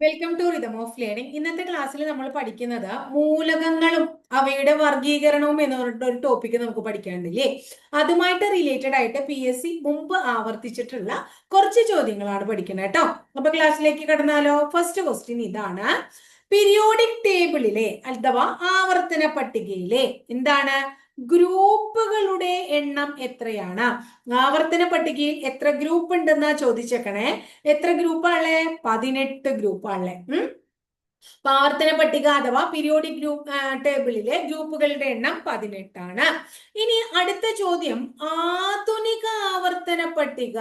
Welcome to rhythm of learning ഇന്നത്തെ ക്ലാസ്സിൽ നമ്മൾ പഠിക്കുന്നത് മൂലകങ്ങളും അവയുടെ വർഗീകരണവും എന്ന് പറഞ്ഞിട്ട് ഒരു ടോപ്പിക്ക് നമുക്ക് പഠിക്കാനുണ്ടല്ലേ? അതുമായിട്ട് റിലേറ്റഡ് ആയിട്ട് പി എസ് സി മുമ്പ് ആവർത്തിച്ചിട്ടുള്ള കുറച്ച് ചോദ്യങ്ങളാണ് പഠിക്കുന്നത് കേട്ടോ അപ്പൊ ക്ലാസ്സിലേക്ക് കടന്നാലോ? ഫസ്റ്റ് ക്വസ്റ്റ്യൻ ഇതാണ്. പീരിയോഡിക് ടേബിളിലെ അഥവാ ആവർത്തന പട്ടികയിലെ എന്താണ്? ഗ്രൂപ്പുകളുടെ എണ്ണം എത്രയാണ്? ആവർത്തന പട്ടികയിൽ എത്ര ഗ്രൂപ്പ് ഉണ്ടെന്നാ ചോദിച്ചേക്കണേ. എത്ര ഗ്രൂപ്പാണല്ലേ പതിനെട്ട് ഗ്രൂപ്പാണല്ലേ ഉം? ആവർത്തന പട്ടിക അഥവാ പീരിയോഡിക് ഗ്രൂപ്പ് ടേബിളിലെ ഗ്രൂപ്പുകളുടെ എണ്ണം പതിനെട്ടാണ്. ഇനി അടുത്ത ചോദ്യം. ആധുനിക ആവർത്തന പട്ടിക.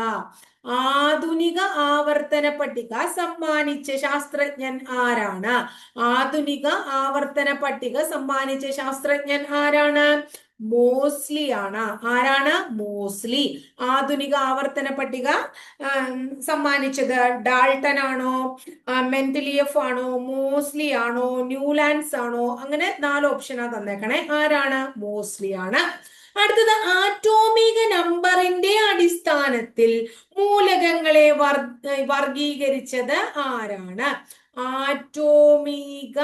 ആധുനിക ആവർത്തന പട്ടിക സമ്മാനിച്ച ശാസ്ത്രജ്ഞൻ ആരാണ്? ആധുനിക ആവർത്തന പട്ടിക സമ്മാനിച്ച ശാസ്ത്രജ്ഞൻ ആരാണ്? മോസ്ലി ആണ് ആരാണ്? മോസ്ലി. ആധുനിക ആവർത്തന പട്ടിക സമ്മാനിച്ചത് ഡാൾട്ടൺ ആണോ? മെന്റലിയഫ് ആണോ? മോസ്ലി ആണോ? ന്യൂലാൻഡ്സ് ആണോ? അങ്ങനെ നാല് ഓപ്ഷനാ തന്നേക്കണേ. ആരാണ്? മോസ്ലി ആണ് അടുത്തത് ആറ്റോമിക നമ്പറിന്റെ അടിസ്ഥാനത്തിൽ മൂലകങ്ങളെ വർഗീകരിച്ചത് ആരാണ്? ആറ്റോമിക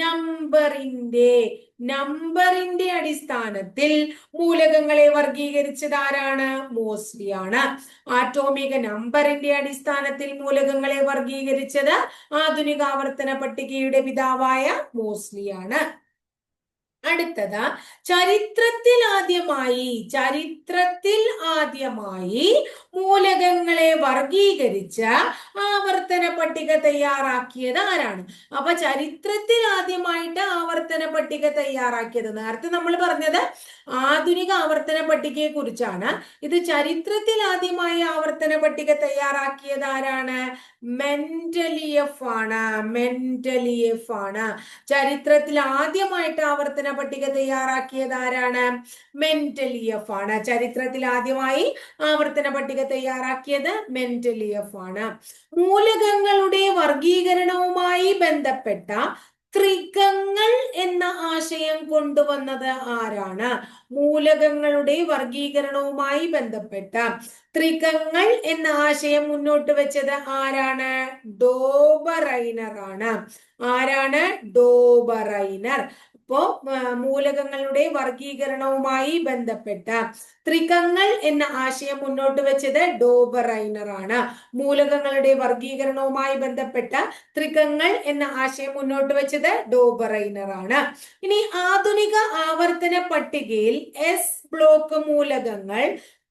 നമ്പറിന്റെ നമ്പറിന്റെ അടിസ്ഥാനത്തിൽ മൂലകങ്ങളെ വർഗീകരിച്ചത് ആരാണ്? മോസ്ലി ആണ് ആറ്റോമിക നമ്പറിന്റെ അടിസ്ഥാനത്തിൽ മൂലകങ്ങളെ വർഗീകരിച്ചത് ആധുനിക ആവർത്തന പട്ടികയുടെ പിതാവായ മോസ്ലിയാണ്. അടുത്തത് ചരിത്രത്തിൽ ആദ്യമായി ചരിത്രത്തിൽ ആദ്യമായി മൂലകങ്ങളെ വർഗീകരിച്ച ആവർത്തന പട്ടിക തയ്യാറാക്കിയത് ആരാണ്? അപ്പൊ ചരിത്രത്തിൽ ആദ്യമായിട്ട് ആവർത്തന പട്ടിക തയ്യാറാക്കിയത് നേരത്തെ നമ്മൾ പറഞ്ഞത് ആധുനിക ആവർത്തന പട്ടികയെ കുറിച്ചാണ് ഇത് ചരിത്രത്തിൽ ആദ്യമായി ആവർത്തന പട്ടിക തയ്യാറാക്കിയത് ആരാണ്? മെന്റലിയഫ് ആണ്. മെന്റലിയഫ് ആണ്. ചരിത്രത്തിൽ ആദ്യമായിട്ട് ആവർത്തന പട്ടിക തയ്യാറാക്കിയത് ആരാണ്? മെന്റലിയഫ് ആണ്. ചരിത്രത്തിൽ ആദ്യമായി ആവർത്തന പട്ടിക തയ്യാറാക്കിയത് മെന്റലിയഫ് ആണ്. മൂലകങ്ങളുടെ വർഗീകരണവുമായി ബന്ധപ്പെട്ട ത്രികങ്ങൾ എന്ന ആശയം കൊണ്ടുവന്നത് ആരാണ്? മൂലകങ്ങളുടെ വർഗീകരണവുമായി ബന്ധപ്പെട്ട ത്രികങ്ങൾ എന്ന ആശയം മുന്നോട്ട് വെച്ചത് ആരാണ്? ഡോബറൈനർ ആണ് ആരാണ്? ഡോബറൈനർ. അപ്പോ മൂലകങ്ങളുടെ വർഗീകരണവുമായി ബന്ധപ്പെട്ട ത്രികങ്ങൾ എന്ന ആശയം മുന്നോട്ട് വെച്ചത് ഡോബറൈനർ ആണ്. മൂലകങ്ങളുടെ വർഗീകരണവുമായി ബന്ധപ്പെട്ട ത്രികങ്ങൾ എന്ന ആശയം മുന്നോട്ട് വെച്ചത് ഡോബറൈനർ ആണ്. ഇനി ആധുനിക ആവർത്തന പട്ടികയിൽ എസ് ബ്ലോക്ക് മൂലകങ്ങൾ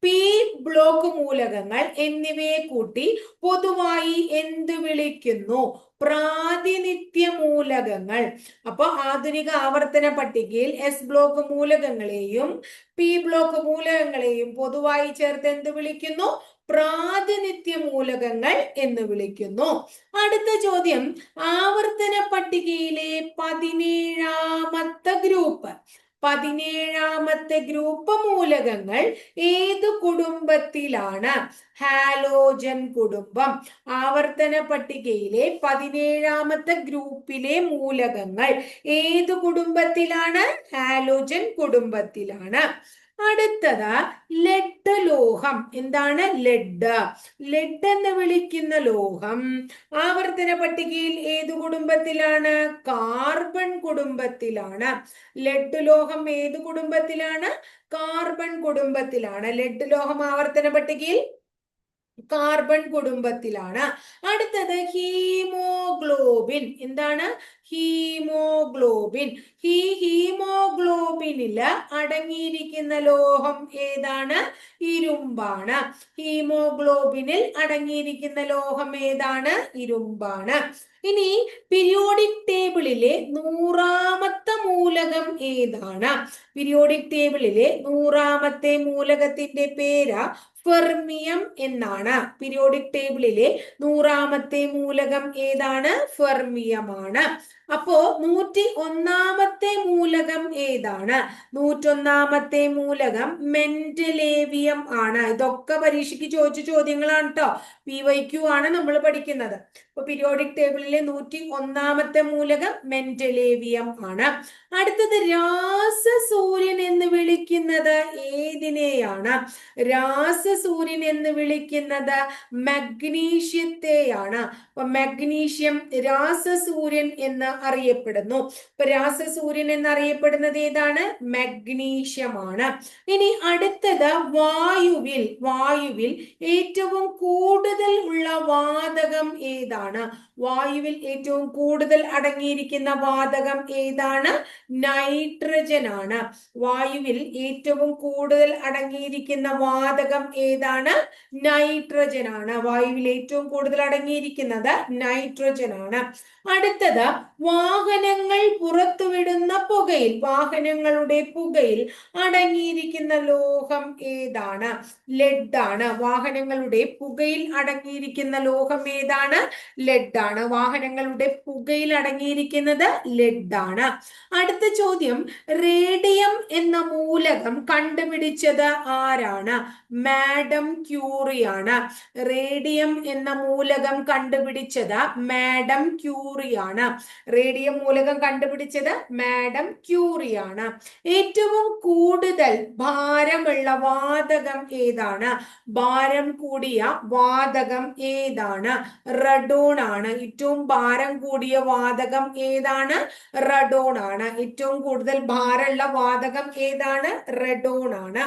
പി ബ്ലോക്ക് മൂലകങ്ങൾ എന്നിവയെ കൂട്ടി പൊതുവായി എന്ത് വിളിക്കുന്നു? പ്രാതിനിധ്യ മൂലകങ്ങൾ. അപ്പൊ ആധുനിക ആവർത്തന പട്ടികയിൽ എസ് ബ്ലോക്ക് മൂലകങ്ങളെയും പി ബ്ലോക്ക് മൂലകങ്ങളെയും പൊതുവായി ചേർത്ത് എന്ത് വിളിക്കുന്നു? പ്രാതിനിധ്യ മൂലകങ്ങൾ എന്ന് വിളിക്കുന്നു. അടുത്ത ചോദ്യം. ആവർത്തന പട്ടികയിലെ പതിനേഴാമത്തെ ഗ്രൂപ്പ്. പതിനേഴാമത്തെ ഗ്രൂപ്പ് മൂലകങ്ങൾ ഏത് കുടുംബത്തിലാണ്? ഹാലോജൻ കുടുംബം. ആവർത്തന പട്ടികയിലെ പതിനേഴാമത്തെ ഗ്രൂപ്പിലെ മൂലകങ്ങൾ ഏത് കുടുംബത്തിലാണ്? ഹാലോജൻ കുടുംബത്തിലാണ്. അടുത്തത് ലെഡ് ലോഹം. എന്താണ് ലെഡ്? ലെഡ് എന്ന് വിളിക്കുന്ന ലോഹം ആവർത്തന പട്ടികയിൽ ഏത് കുടുംബത്തിലാണ്? കാർബൺ കുടുംബത്തിലാണ്. ലെഡ് ലോഹം ഏത് കുടുംബത്തിലാണ്? കാർബൺ കുടുംബത്തിലാണ്. ലെഡ് ലോഹം ആവർത്തന പട്ടികയിൽ കാർബൺ കുടുംബത്തിലാണ്. അടുത്തത് ഹീമോഗ്ലോബിൻ എന്താണ്? ഹീമോഗ്ലോബിൻ ഈ ഹീമോഗ്ലോബിനിൽ അടങ്ങിയിരിക്കുന്ന ലോഹം ഏതാണ്? ഇരുമ്പാണ്. ഹീമോഗ്ലോബിനിൽ അടങ്ങിയിരിക്കുന്ന ലോഹം ഏതാണ്? ഇരുമ്പാണ്. ഇനി പിരിയോഡിക് ടേബിളിലെ നൂറാമത്തെ മൂലകം ഏതാണ്? പിരിയോഡിക് ടേബിളിലെ നൂറാമത്തെ മൂലകത്തിന്റെ പേര് ഫെർമിയം എന്നാണ്. പീരിയോഡിക് ടേബിളിലെ നൂറാമത്തെ മൂലകം ഏതാണ്? ഫെർമിയമാണ് അപ്പോ നൂറ്റി ഒന്നാമത്തെ മൂലകം ഏതാണ്? നൂറ്റൊന്നാമത്തെ മൂലകം മെന്റലേവിയം ആണ്. ഇതൊക്കെ പരീക്ഷയ്ക്ക് ചോദിച്ച ചോദ്യങ്ങളാണ് കേട്ടോ പി വൈ ക്യു ആണ് നമ്മൾ പഠിക്കുന്നത്. അപ്പൊ പീരിയോഡിക് ടേബിളിലെ നൂറ്റി ഒന്നാമത്തെ മൂലകം മെന്റലേവിയം ആണ്. അടുത്തത് രാസസൂര്യൻ എന്ന് വിളിക്കുന്നത് ഏതിനെയാണ്? രാസസൂര്യൻ എന്ന് വിളിക്കുന്നത് മഗ്നീഷ്യത്തെയാണ്. മഗ്നീഷ്യം രാസസൂര്യൻ എന്ന് അറിയപ്പെടുന്നു. ഇപ്പൊ രാസസൂര്യൻ എന്നറിയപ്പെടുന്നത് ഏതാണ്? മഗ്നീഷ്യമാണ്. ഇനി അടുത്തത് വായുവിൽ വായുവിൽ ഏറ്റവും കൂടുതൽ ഉള്ള വാതകം ഏതാണ്? വായുവിൽ ഏറ്റവും കൂടുതൽ അടങ്ങിയിരിക്കുന്ന വാതകം ഏതാണ്? നൈട്രജൻ ആണ്. വായുവിൽ ഏറ്റവും കൂടുതൽ അടങ്ങിയിരിക്കുന്ന വാതകം ഏതാണ്? നൈട്രജൻ ആണ്. വായുവിൽ ഏറ്റവും കൂടുതൽ അടങ്ങിയിരിക്കുന്നത് നൈട്രജൻ ആണ്. അടുത്തത് വാഹനങ്ങൾ പുറത്തുവിടുന്ന പുകയിൽ വാഹനങ്ങളുടെ പുകയിൽ അടങ്ങിയിരിക്കുന്ന ലോഹം ഏതാണ്? ലെഡ് ആണ്. വാഹനങ്ങളുടെ പുകയിൽ അടങ്ങിയിരിക്കുന്ന ലോഹം ഏതാണ്? ലെഡ് ആണ്. വാഹനങ്ങളുടെ പുകയിൽ അടങ്ങിയിരിക്കുന്നത് ലെഡ് ആണ്. അടുത്ത ചോദ്യം റേഡിയം എന്ന മൂലകം കണ്ടുപിടിച്ചത് ആരാണ്? മാഡം ക്യൂറിയാണ് റേഡിയം എന്ന മൂലകം കണ്ടുപിടിച്ചത് മാഡം ക്യൂറിയാണ്. റേഡിയം മൂലകം കണ്ടുപിടിച്ചത് മാഡം ക്യൂറിയാണ്. ഏറ്റവും കൂടുതൽ ഭാരമുള്ള വാതകം ഏതാണ്? ഭാരം കൂടിയ വാതകം ഏതാണ്? റഡോൺ ആണ്. ഏറ്റവും ഭാരം കൂടിയ വാതകം ഏതാണ്? റഡോൺ ആണ്. ഏറ്റവും കൂടുതൽ ഭാരമുള്ള വാതകം ഏതാണ്? റഡോൺ ആണ്.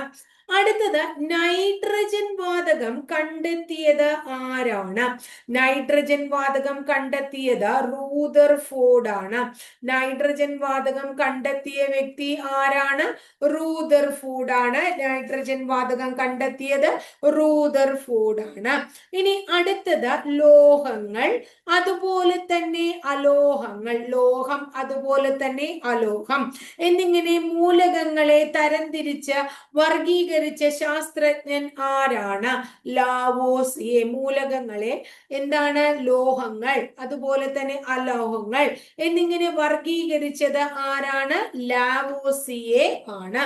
അടുത്തത് നൈട്രജൻ വാതകം കണ്ടെത്തിയത് ആരാണ്? നൈട്രജൻ വാതകം കണ്ടെത്തിയത് റൂദർ ഫോർഡ് ആണ്. നൈട്രജൻ വാതകം കണ്ടെത്തിയ വ്യക്തി ആരാണ്? റൂദർ ഫോർഡ് ആണ്. നൈട്രജൻ വാതകം കണ്ടെത്തിയത് റൂദർ ഫോർഡ് ആണ്. ഇനി അടുത്തത് ലോഹങ്ങൾ. അതുപോലെ തന്നെ അലോഹങ്ങൾ. ലോഹം അതുപോലെ തന്നെ അലോഹം. എന്നിങ്ങനെ മൂലകങ്ങളെ തരംതിരിച്ച് വർഗീകരിച്ച ശാസ്ത്രജ്ഞൻ ആരാണ്? ലാവോസിയെ മൂലകങ്ങളെ എന്താണ്? ലോഹങ്ങൾ അതുപോലെ തന്നെ അലോഹങ്ങൾ എന്നിങ്ങനെ വർഗീകരിച്ചത് ആരാണ്? ലാവോസിയെ ആണ്.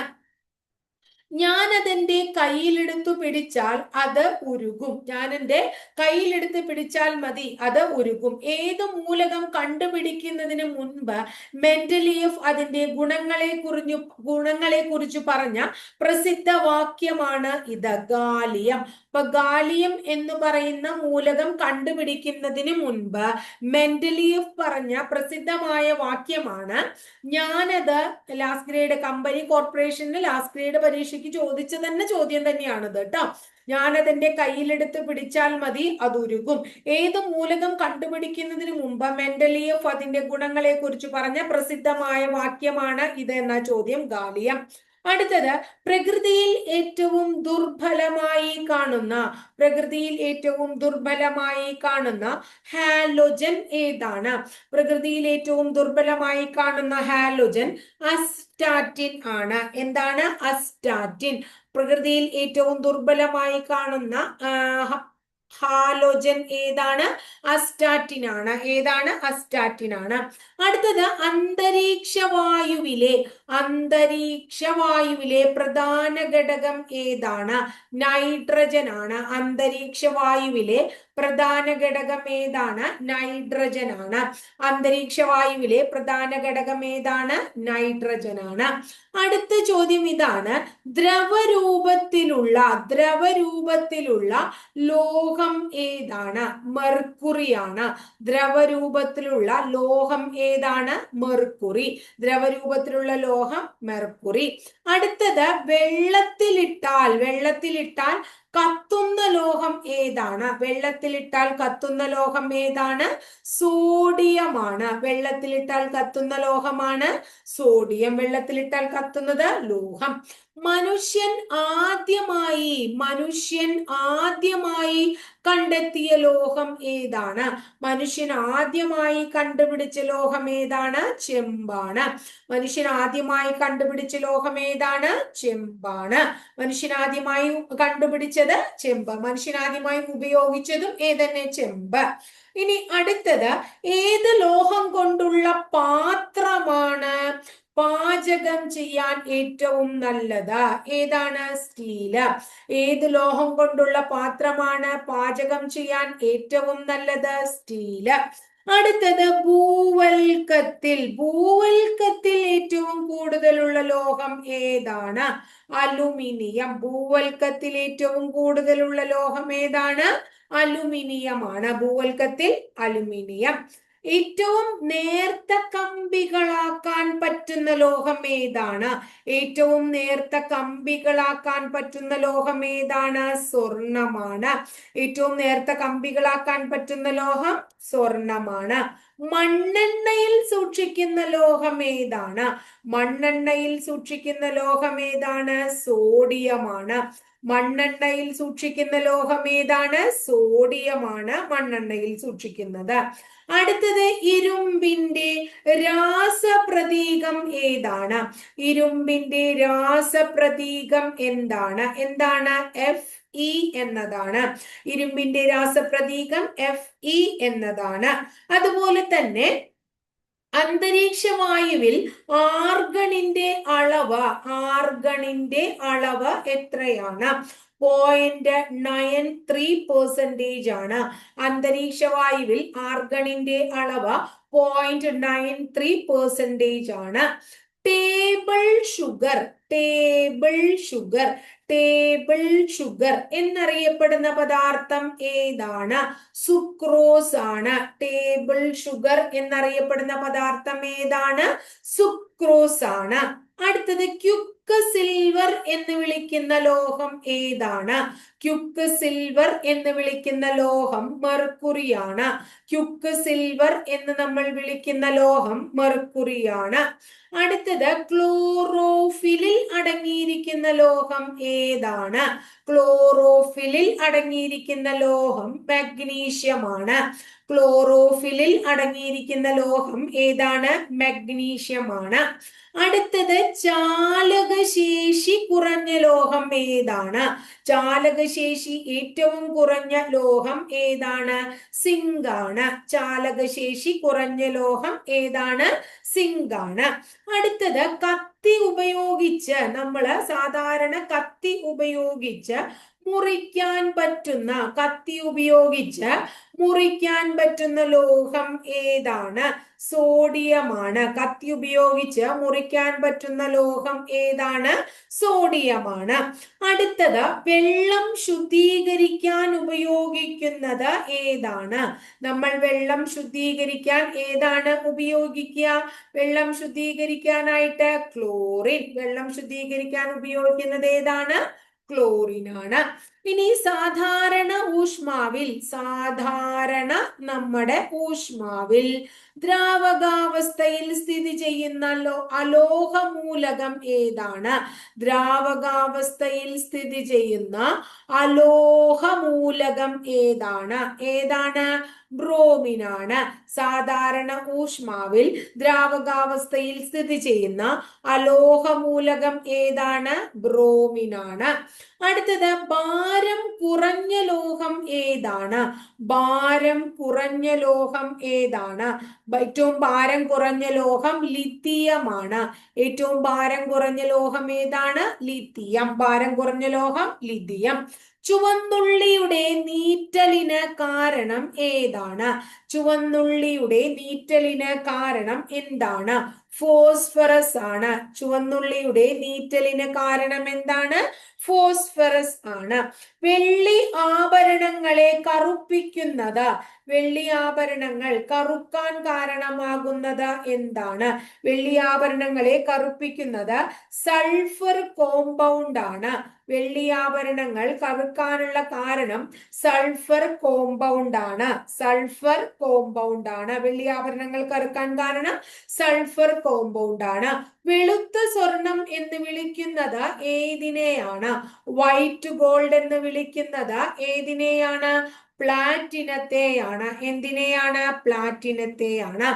ഞാൻ അതെന്റെ കയ്യിലെടുത്തു പിടിച്ചാൽ അത് ഉരുകും. ഞാൻ എന്റെ കയ്യിലെടുത്ത് പിടിച്ചാൽ മതി അത് ഉരുകും. ഏത് മൂലകം കണ്ടുപിടിക്കുന്നതിന് മുൻപ് മെന്റലിയഫ് അതിന്റെ ഗുണങ്ങളെ കുറിഞ്ഞു ഗുണങ്ങളെ കുറിച്ച് പറഞ്ഞ പ്രസിദ്ധ വാക്യമാണ് ഇത് ഗാലിയം. അപ്പൊ ഗാലിയം എന്ന് പറയുന്ന മൂലകം കണ്ടുപിടിക്കുന്നതിന് മുൻപ് മെന്റലിയഫ് പറഞ്ഞ പ്രസിദ്ധമായ വാക്യമാണ് ഞാനത് ലാസ്റ്റ് ഗ്രേഡ് കമ്പനി കോർപ്പറേഷന് ലാസ്റ്റ് ഗ്രേഡ് പരീക്ഷയ്ക്ക് ചോദിച്ച തന്നെ ചോദ്യം തന്നെയാണിത് കേട്ടോ. ഞാനതെന്റെ കയ്യിലെടുത്ത് പിടിച്ചാൽ മതി അത് ഉരുകും ഏത് മൂലകം കണ്ടുപിടിക്കുന്നതിന് മുമ്പ് മെന്റലിയഫ് അതിന്റെ ഗുണങ്ങളെ കുറിച്ച് പറഞ്ഞ പ്രസിദ്ധമായ വാക്യമാണ് ഇത് എന്ന ചോദ്യം ഗാലിയം. അടുത്തത് പ്രകൃതിയിൽ ഏറ്റവും ദുർബലമായി കാണുന്ന പ്രകൃതിയിൽ ഏറ്റവും ദുർബലമായി കാണുന്ന ഹാലോജൻ ഏതാണ്? പ്രകൃതിയിൽ ഏറ്റവും ദുർബലമായി കാണുന്ന ഹാലോജൻ അസ്റ്റാറ്റിൻ ആണ്. എന്താണ്? അസ്റ്റാറ്റിൻ. പ്രകൃതിയിൽ ഏറ്റവും ദുർബലമായി കാണുന്ന ഹാലോജൻ ഏതാണ്? അസ്റ്റാറ്റിൻ ആണ്. ഏതാണ്? അസ്റ്റാറ്റിൻ ആണ്. അടുത്തത് അന്തരീക്ഷ വായുവിലെ അന്തരീക്ഷ വായുവിലെ പ്രധാന ഘടകം ഏതാണ്? നൈട്രജൻ ആണ് അന്തരീക്ഷ വായുവിലെ പ്രധാന ഘടകം ഏതാണ്? നൈട്രജൻ ആണ് അന്തരീക്ഷ വായുവിലെ പ്രധാന ഘടകം ഏതാണ്? നൈട്രജൻ ആണ് അടുത്ത ചോദ്യം ഇതാണ്. ദ്രവരൂപത്തിലുള്ള ദ്രവരൂപത്തിലുള്ള ലോഹം ഏതാണ്? മെർക്കുറിയാണ്. ദ്രവരൂപത്തിലുള്ള ലോഹം ഏതാണ്? മെർക്കുറി. ദ്രവരൂപത്തിലുള്ള ലോഹം മെർക്കുറി. അടുത്തത് വെള്ളത്തിലിട്ടാൽ വെള്ളത്തിലിട്ടാൽ കത്തുന്ന ലോഹം ഏതാണ്? വെള്ളത്തിലിട്ടാൽ കത്തുന്ന ലോഹം ഏതാണ്? സോഡിയമാണ്. വെള്ളത്തിലിട്ടാൽ കത്തുന്ന ലോഹമാണ്. സോഡിയം വെള്ളത്തിലിട്ടാൽ കത്തുന്നത് ലോഹം. മനുഷ്യൻ ആദ്യമായി മനുഷ്യൻ ആദ്യമായി കണ്ടെത്തിയ ലോഹം ഏതാണ്? മനുഷ്യൻ ആദ്യമായി കണ്ടുപിടിച്ച ലോഹം ഏതാണ്? ചെമ്പാണ്. മനുഷ്യൻ ആദ്യമായി കണ്ടുപിടിച്ച ലോഹം ഏതാണ്? ചെമ്പാണ്. മനുഷ്യൻ ആദ്യമായി കണ്ടുപിടിച്ചത് ചെമ്പ്. മനുഷ്യൻ ആദ്യമായി ഉപയോഗിച്ചതും ഏതന്നെ ചെമ്പ്. ഇനി അടുത്തത് ഏത് ലോഹം കൊണ്ടുള്ള പാത്രമാണ് പാചകം ചെയ്യാൻ ഏറ്റവും നല്ലത്? ഏതാണ്? സ്റ്റീൽ. ഏത് ലോഹം കൊണ്ടുള്ള പാത്രമാണ് പാചകം ചെയ്യാൻ ഏറ്റവും നല്ലത്? സ്റ്റീൽ. അടുത്തത് ഭൂവൽക്കത്തിൽ. ഭൂവൽക്കത്തിൽ ഏറ്റവും കൂടുതലുള്ള ലോഹം ഏതാണ്? അലുമിനിയം. ഭൂവൽക്കത്തിൽ ഏറ്റവും കൂടുതലുള്ള ലോഹം ഏതാണ്? അലുമിനിയമാണ്. ഭൂവൽക്കത്തിൽ അലുമിനിയം. ഏറ്റവും നേർത്ത കമ്പികളാക്കാൻ പറ്റുന്ന ലോഹം ഏതാണ്? ഏറ്റവും നേർത്ത കമ്പികളാക്കാൻ പറ്റുന്ന ലോഹം ഏതാണ്? സ്വർണമാണ്. ഏറ്റവും നേർത്ത കമ്പികളാക്കാൻ പറ്റുന്ന ലോഹം സ്വർണമാണ്. മണ്ണെണ്ണയിൽ സൂക്ഷിക്കുന്ന ലോഹം ഏതാണ്? മണ്ണെണ്ണയിൽ സൂക്ഷിക്കുന്ന ലോഹം ഏതാണ്? സോഡിയമാണ്. മണ്ണെണ്ണയിൽ സൂക്ഷിക്കുന്ന ലോഹം ഏതാണ്? സോഡിയമാണ് മണ്ണെണ്ണയിൽ സൂക്ഷിക്കുന്നത്. അടുത്തത് ഇരുമ്പിന്റെ രാസപ്രതീകം ഏതാണ്? ഇരുമ്പിന്റെ രാസപ്രതീകം എന്താണ്? എന്താണ്? എഫ് ഇ എന്നതാണ്. ഇരുമ്പിന്റെ രാസപ്രതീകം എഫ് ഇ എന്നതാണ്. അതുപോലെ തന്നെ അന്തരീക്ഷ വായുവിൽ ആർഗണിന്റെ അളവ് ആർഗണിന്റെ അളവ് എത്രയാണ്? പോയിന്റ് നയൻ ത്രീ പെർസെന്റേജ് ആണ്. അന്തരീക്ഷ വായുവിൽ ആർഗണിന്റെ അളവ് പോയിന്റ് നയൻ ത്രീ പെർസെന്റേജ് ആണ്. Table sugar table sugar table sugar എന്നറിയപ്പെടുന്ന പദാർത്ഥം ഏതാണ്? സുക്രോസ് ആണ്. ടേബിൾ ഷുഗർ എന്നറിയപ്പെടുന്ന പദാർത്ഥം ഏതാണ്? സുക്രോസ് ആണ്. അടുത്തത് ക്യുക്ക് സിൽവർ എന്ന് വിളിക്കുന്ന ലോഹം ഏതാണ്? ക്യുക്ക് സിൽവർ എന്ന് വിളിക്കുന്ന ലോഹം മെർക്കുറിയാണ്. ക്യുക്ക് സിൽവർ എന്ന് നമ്മൾ വിളിക്കുന്ന ലോഹം മെർക്കുറിയാണ്. അടുത്തത് ക്ലോറോഫിലിൽ അടങ്ങിയിരിക്കുന്ന ലോഹം ഏതാണ്? ക്ലോറോഫിലിൽ അടങ്ങിയിരിക്കുന്ന ലോഹം മഗ്നീഷ്യമാണ് ക്ലോറോഫിലിൽ അടങ്ങിയിരിക്കുന്ന ലോഹം ഏതാണ്? മഗ്നീഷ്യമാണ്. അടുത്തത് ചാലകശേഷി കുറഞ്ഞ ലോഹം ഏതാണ്? ചാലകശേഷി ഏറ്റവും കുറഞ്ഞ ലോഹം ഏതാണ്? സിങ്ക് ആണ് ചാലകശേഷി കുറഞ്ഞ ലോഹം ഏതാണ്? സിങ്ക് ആണ് അടുത്തത് കത്തി ഉപയോഗിച്ച് നമ്മൾ സാധാരണ കത്തി ഉപയോഗിച്ച് മുറിക്കാൻ പറ്റുന്ന കത്തി ഉപയോഗിച്ച് മുറിക്കാൻ പറ്റുന്ന ലോഹം ഏതാണ്? സോഡിയമാണ്. കത്തി ഉപയോഗിച്ച് മുറിക്കാൻ പറ്റുന്ന ലോഹം ഏതാണ്? സോഡിയമാണ്. അടുത്തത് വെള്ളം ശുദ്ധീകരിക്കാൻ ഉപയോഗിക്കുന്നത് ഏതാണ്? നമ്മൾ വെള്ളം ശുദ്ധീകരിക്കാൻ ഏതാണ് ഉപയോഗിക്കുക? വെള്ളം ശുദ്ധീകരിക്കാനായിട്ട് ക്ലോറിൻ വെള്ളം ശുദ്ധീകരിക്കാൻ ഉപയോഗിക്കുന്നത് ഏതാണ്? ക്ലോറിൻ ആണ് ഇനി സാധാരണ ഊഷ്മാവിൽ സാധാരണ നമ്മുടെ ഊഷ്മാവിൽ ദ്രാവകാവസ്ഥയിൽ സ്ഥിതി ചെയ്യുന്ന അലോഹ മൂലകം ഏതാണ്? ദ്രാവകാവസ്ഥയിൽ സ്ഥിതി ചെയ്യുന്ന അലോഹ മൂലകം ഏതാണ്? ഏതാണ്? ബ്രോമിനാണ്. സാധാരണ ഊഷ്മാവിൽ ദ്രാവകാവസ്ഥയിൽ സ്ഥിതി ചെയ്യുന്ന അലോഹ മൂലകം ഏതാണ്? ബ്രോമിനാണ്. അടുത്തത് ഭാരം കുറഞ്ഞ ലോഹം ഏതാണ്? ഭാരം കുറഞ്ഞ ലോഹം ഏതാണ്? ഏറ്റവും ഭാരം കുറഞ്ഞ ലോഹം ലിത്തിയമാണ്. ഏറ്റവും ഭാരം കുറഞ്ഞ ലോഹം ഏതാണ്? ലിത്തിയം. ഭാരം കുറഞ്ഞ ലോഹം ലിത്തിയം. ചുവന്നുള്ളിയുടെ നീറ്റലിന് കാരണം ഏതാണ്? ചുവന്നുള്ളിയുടെ നീറ്റലിന് കാരണം എന്താണ്? ഫോസ്ഫറസ് ആണ്. ചുവന്നുള്ളിയുടെ നീറ്റലിന് കാരണം എന്താണ്? ഫോസ്ഫറസ് ആണ്. വെള്ളി ആഭരണങ്ങളെ കറുപ്പിക്കുന്നത്. വെള്ളി ആഭരണങ്ങൾ കറുക്കാൻ കാരണമാകുന്നത് എന്താണ്? വെള്ളി ആഭരണങ്ങളെ കറുപ്പിക്കുന്നത് സൾഫർ കോമ്പൗണ്ട് ആണ്. വെള്ളി കവിക്കാനുള്ള കാരണം സൾഫർ കോമ്പൗണ്ട് ആണ്. സൾഫർ കോമ്പൗണ്ട് ആണ്. വെള്ളിയാഭരണങ്ങൾ കറുക്കാൻ കാരണം സൾഫർ കോമ്പൗണ്ട് ആണ്. വെളുത്ത സ്വർണം എന്ന് വിളിക്കുന്നത് ഏതിനെയാണ്? വൈറ്റ് ഗോൾഡ് എന്ന് വിളിക്കുന്നത് ഏതിനെയാണ്? പ്ലാറ്റിനത്തെയാണ് എന്തിനെയാണ്? പ്ലാറ്റിനത്തെയാണ്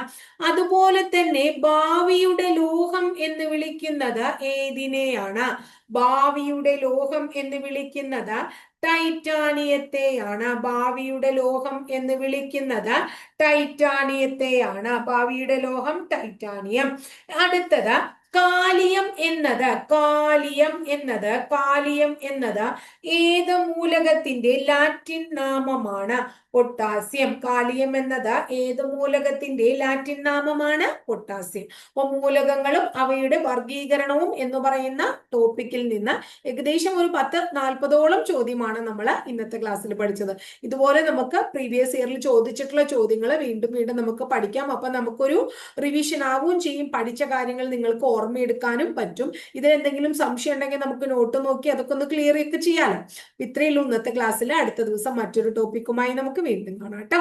അതുപോലെ തന്നെ ഭാവിയുടെ ലോഹം എന്ന് വിളിക്കുന്നത് ഏതിനെയാണ്? ഭാവിയുടെ ലോഹം എന്ന് വിളിക്കുന്നത് ടൈറ്റാനിയത്തെയാണ്. ഭാവിയുടെ ലോഹം എന്ന് വിളിക്കുന്നത് ടൈറ്റാനിയത്തെയാണ്. ഭാവിയുടെ ലോഹം ടൈറ്റാനിയം. അടുത്തത് കാലിയം എന്നത് കാലിയം എന്നത് കാലിയം എന്നത് ഏത് മൂലകത്തിന്റെ ലാറ്റിൻ നാമമാണ്? പൊട്ടാസ്യം. കാലിയം എന്നത് ഏത് മൂലകത്തിന്റെ ലാറ്റിൻ നാമമാണ്? പൊട്ടാസ്യം. അപ്പൊ മൂലകങ്ങളും അവയുടെ വർഗീകരണവും എന്ന് പറയുന്ന ടോപ്പിക്കിൽ നിന്ന് ഏകദേശം ഒരു പത്ത് നാൽപ്പതോളം ചോദ്യമാണ് നമ്മൾ ഇന്നത്തെ ക്ലാസ്സിൽ പഠിച്ചത്. ഇതുപോലെ നമുക്ക് പ്രീവിയസ് ഇയറിൽ ചോദിച്ചിട്ടുള്ള ചോദ്യങ്ങൾ വീണ്ടും വീണ്ടും നമുക്ക് പഠിക്കാം. അപ്പൊ നമുക്കൊരു റിവിഷൻ ആവുകയും ചെയ്യും. പഠിച്ച കാര്യങ്ങൾ നിങ്ങൾക്ക് ഓർമ്മയെടുക്കാനും പറ്റും. ഇതിൽ എന്തെങ്കിലും സംശയം ഉണ്ടെങ്കിൽ നമുക്ക് നോട്ട് നോക്കി അതൊക്കെ ഒന്ന് ക്ലിയർ ഒക്കെ ചെയ്യാലോ. ഇത്രയുള്ളൂ ഇന്നത്തെ ക്ലാസ്സിൽ അടുത്ത ദിവസം മറ്റൊരു ടോപ്പിക്കുമായി നമുക്ക് വീണ്ടും കാണാം കേട്ടോ.